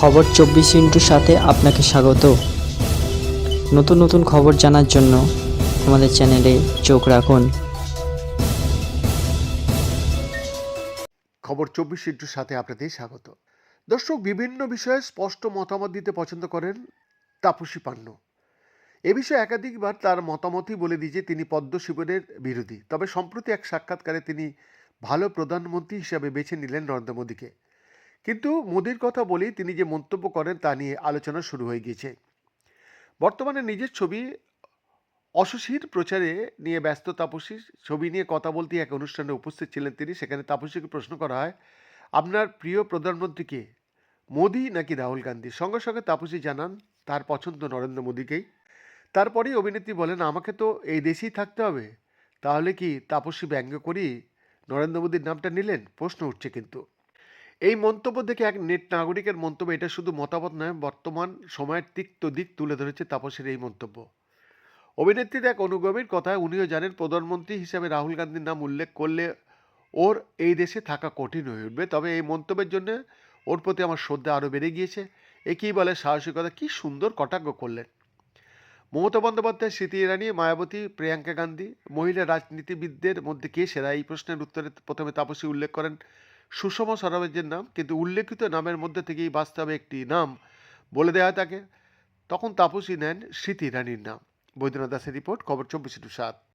খবর চব্বিশ ইন্টুর সাথে আপনাকে স্বাগত। নতুন নতুন খবর জানার জন্য আমাদের চ্যানেলে চোখ রাখুন। খবর চব্বিশ ইন্টুর সাথে আপনাদের স্বাগত। দর্শক, বিভিন্ন বিষয়ে স্পষ্ট মতামত দিতে পছন্দ করেন তাপসী পান্ন এ বিষয়ে একাধিকবার তার মতামতই বলে দিয়েছে তিনি পদ্ম শিবিরের বিরোধী। তবে সম্প্রতি এক সাক্ষাৎকারে তিনি ভালো প্রধানমন্ত্রী হিসাবে বেছে নিলেন নরেন্দ্র মোদীকে। কিন্তু মোদীর কথা বলেই তিনি যে মন্তব্য করেন তা নিয়ে আলোচনা শুরু হয়ে গিয়েছে। বর্তমানে নিজের ছবি অশশীর প্রচারে নিয়ে ব্যস্ত তাপসী, ছবি নিয়ে কথা বলতে এক অনুষ্ঠানে উপস্থিত ছিলেন তিনি। সেখানে তাপসীকে প্রশ্ন করা হয়, আপনার প্রিয় প্রধানমন্ত্রী কে? মোদি নাকি রাহুল গান্ধী? সঙ্গে সঙ্গে তাপসী জানান, তার পছন্দ নরেন্দ্র মোদীকেই। তারপরেই অভিনেত্রী বলেন, আমাকে তো এই দেশেই থাকতে হবে। তাহলে কি তাপসী ব্যঙ্গ করি নরেন্দ্র মোদীর নামটা নিলেন? প্রশ্ন উঠছে কিন্তু। এই মন্তব্য দেখে এক নেট নাগরিকের মন্তব্য, এটা শুধু মতামত নয়, বর্তমান সময়ের তিক্ত দিক তুলে ধরেছে তাপসের এই মন্তব্য। অভিনেত্রীর এক অনুগমীর কথায় উনিও জানেন, প্রধানমন্ত্রী হিসেবে রাহুল গান্ধীর নাম উল্লেখ করলে ওর এই দেশে থাকা কঠিন হয়ে উঠবে। তবে এই মন্তব্যের জন্য ওর প্রতি আমার শ্রদ্ধা আরও বেড়ে গিয়েছে। একেই বলে সাহসিকতা, কি সুন্দর কটাক্ষ করলেন। মমতা বন্দ্যোপাধ্যায়, স্মৃতি ইরানি, মায়াবতী, প্রিয়াঙ্কা গান্ধী, মহিলা রাজনীতিবিদদের মধ্যে কে সেরা? এই প্রশ্নের উত্তরে প্রথমে তাপসী উল্লেখ করেন সুষমা সরবেজের নাম, কিন্তু উল্লেখিত নামের মধ্যে থেকেই বাস্তবে একটি নাম। বলে দেয়া তাকে। তখন তাপসী নেন স্মৃতি রানীর নাম। বৈদ্যনাথ দাসের রিপোর্ট, খবর চব্বিশ টু সাত।